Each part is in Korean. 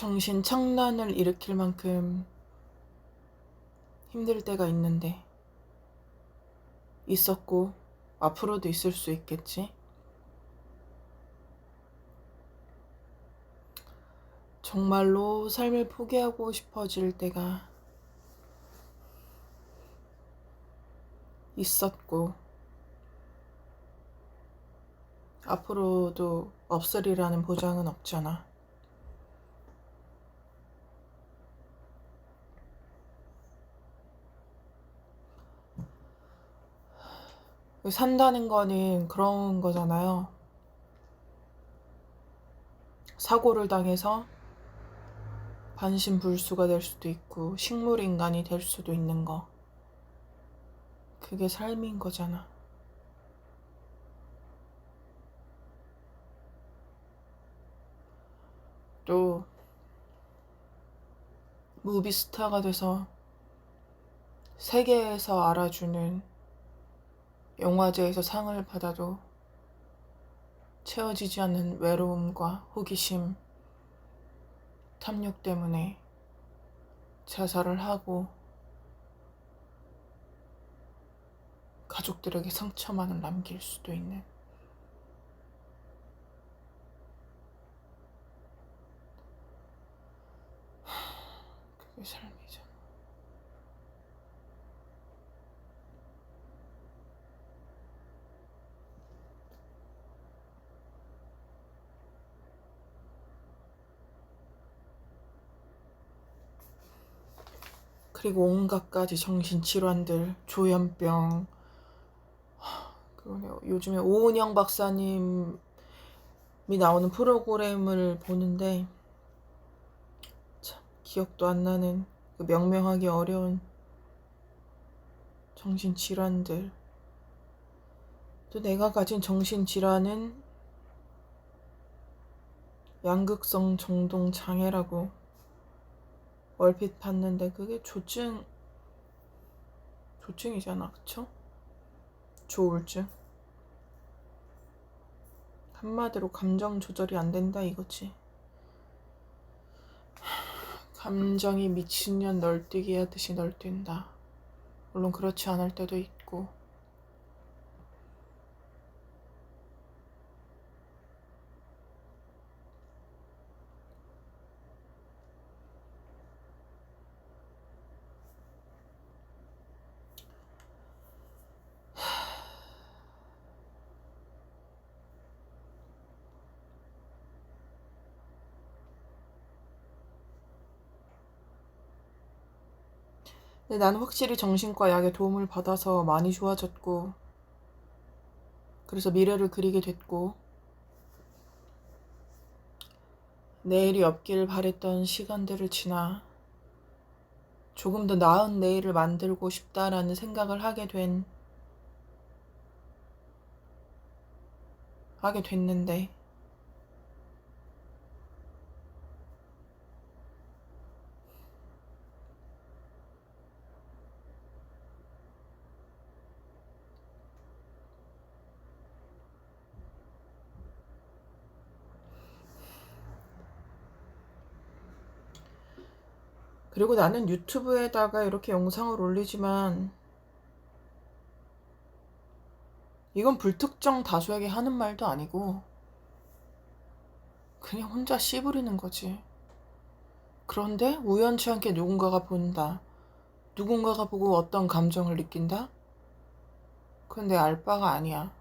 정신 착란을 일으킬 만큼 힘들 때가 있는데 있었고 앞으로도 있을 수 있겠지. 정말로 삶을 포기하고 싶어질 때가 있었고 앞으로도 없으리라는 보장은 없잖아. 산다는 거는 그런 거잖아요. 사고를 당해서 반신불수가 될 수도 있고 식물 인간이 될 수도 있는 거. 그게 삶인 거잖아. 또 무비스타가 돼서 세계에서 알아주는 영화제에서 상을 받아도 채워지지 않는 외로움과 호기심, 탐욕 때문에 자살을 하고 가족들에게 상처만을 남길 수도 있는 그게 삶이잖아. 그리고 온갖 가지 정신질환들, 조현병, 하, 그러네요. 요즘에 오은영 박사님이 나오는 프로그램을 보는데 참 기억도 안 나는 그 명명하기 어려운 정신질환들. 또 내가 가진 정신질환은 양극성 정동 장애라고 얼핏 봤는데 그게 조증 조증이잖아 그쵸? 조울증. 한마디로 감정 조절이 안 된다 이거지. 감정이 미친년 널뛰기 하듯이 널뛴다. 물론 그렇지 않을 때도 있고 근데 나는 확실히 정신과 약의 도움을 받아서 많이 좋아졌고, 그래서 미래를 그리게 됐고, 내일이 없길 바랬던 시간들을 지나 조금 더 나은 내일을 만들고 싶다라는 생각을 하게 된, 하게 됐는데, 그리고 나는 유튜브에다가 이렇게 영상을 올리지만 이건 불특정 다수에게 하는 말도 아니고 그냥 혼자 씨부리는 거지. 그런데 우연치 않게 누군가가 본다. 누군가가 보고 어떤 감정을 느낀다? 그건 내 알 바가 아니야.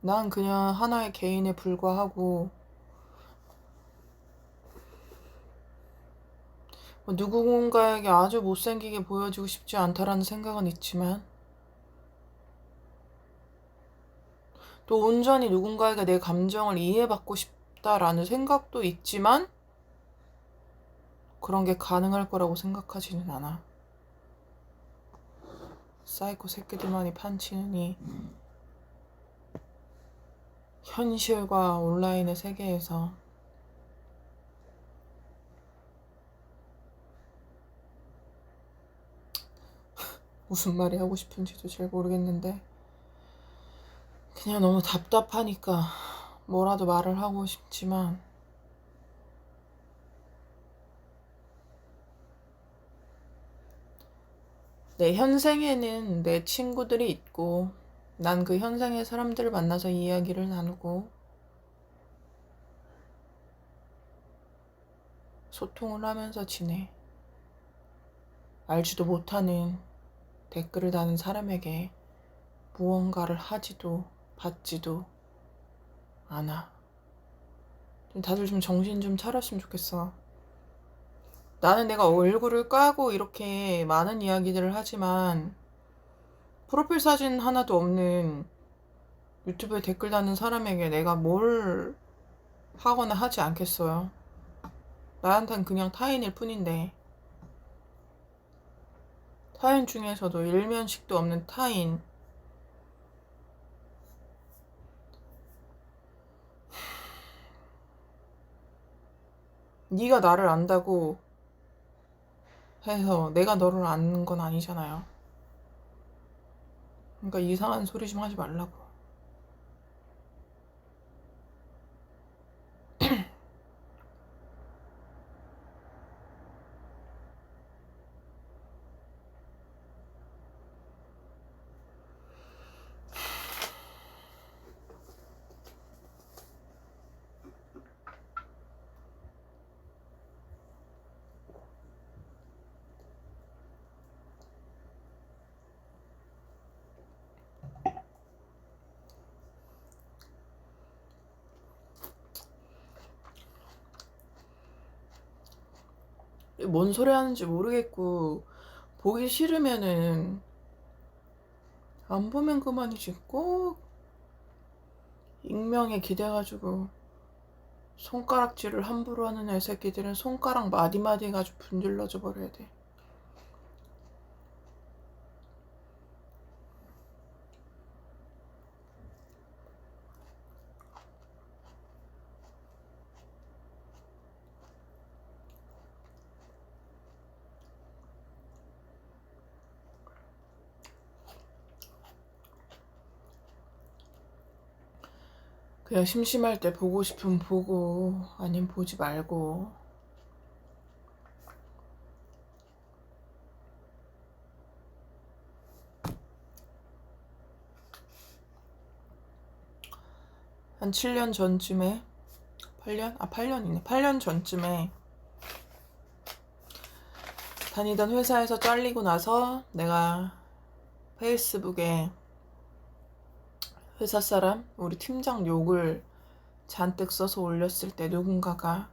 난 그냥 하나의 개인에 불과하고 누군가에게 아주 못생기게 보여지고 싶지 않다라는 생각은 있지만 또 온전히 누군가에게 내 감정을 이해받고 싶다라는 생각도 있지만 그런 게 가능할 거라고 생각하지는 않아. 사이코 새끼들만이 판치는 이 현실과 온라인의 세계에서 무슨 말이 하고 싶은지도 잘 모르겠는데 그냥 너무 답답하니까 뭐라도 말을 하고 싶지만 내 현생에는 내 친구들이 있고 난 그 현생의 사람들을 만나서 이야기를 나누고 소통을 하면서 지내. 알지도 못하는 댓글을 다는 사람에게 무언가를 하지도 받지도 않아. 좀 다들 좀 정신 좀 차렸으면 좋겠어. 나는 내가 얼굴을 까고 이렇게 많은 이야기들을 하지만 프로필 사진 하나도 없는 유튜브에 댓글 다는 사람에게 내가 뭘 하거나 하지 않겠어요. 나한텐 그냥 타인일 뿐인데 타인 중에서도 일면식도 없는 타인 네가 나를 안다고 해서 내가 너를 아는 건 아니잖아요. 그러니까 이상한 소리 좀 하지 말라고. 뭔 소리 하는지 모르겠고 보기 싫으면은 안 보면 그만이지 꼭 익명에 기대가지고 손가락질을 함부로 하는 애새끼들은 손가락 마디마디 가지고 분질러져 버려야 돼. 그냥 심심할 때 보고 싶으면 보고 아니면 보지 말고 한 7년 전쯤에 8년? 아 8년이네 8년 전쯤에 다니던 회사에서 잘리고 나서 내가 페이스북에 회사 사람, 우리 팀장 욕을 잔뜩 써서 올렸을 때 누군가가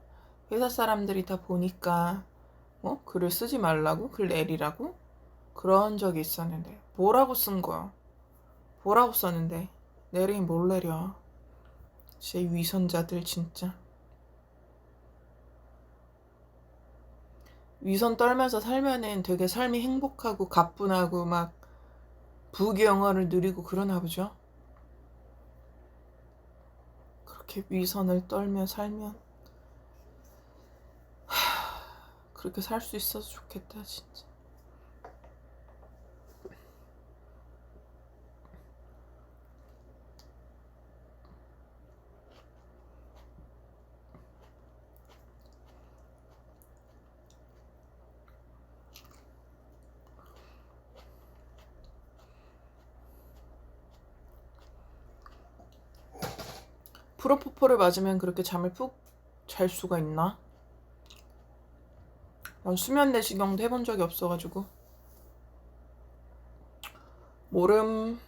회사 사람들이 다 보니까 어? 글을 쓰지 말라고? 글 내리라고? 그런 적이 있었는데 뭐라고 쓴 거야? 뭐라고 썼는데 내리긴 뭘 내려 제 위선자들 진짜 위선 떨면서 살면은 되게 삶이 행복하고 가뿐하고 막 부귀영화를 누리고 그러나 보죠 그렇게 위선을 떨며 살면 하, 그렇게 살 수 있어서 좋겠다 진짜 프로포폴을 맞으면 그렇게 잠을 푹 잘 수가 있나? 난 수면 내시경도 해본 적이 없어가지고 모름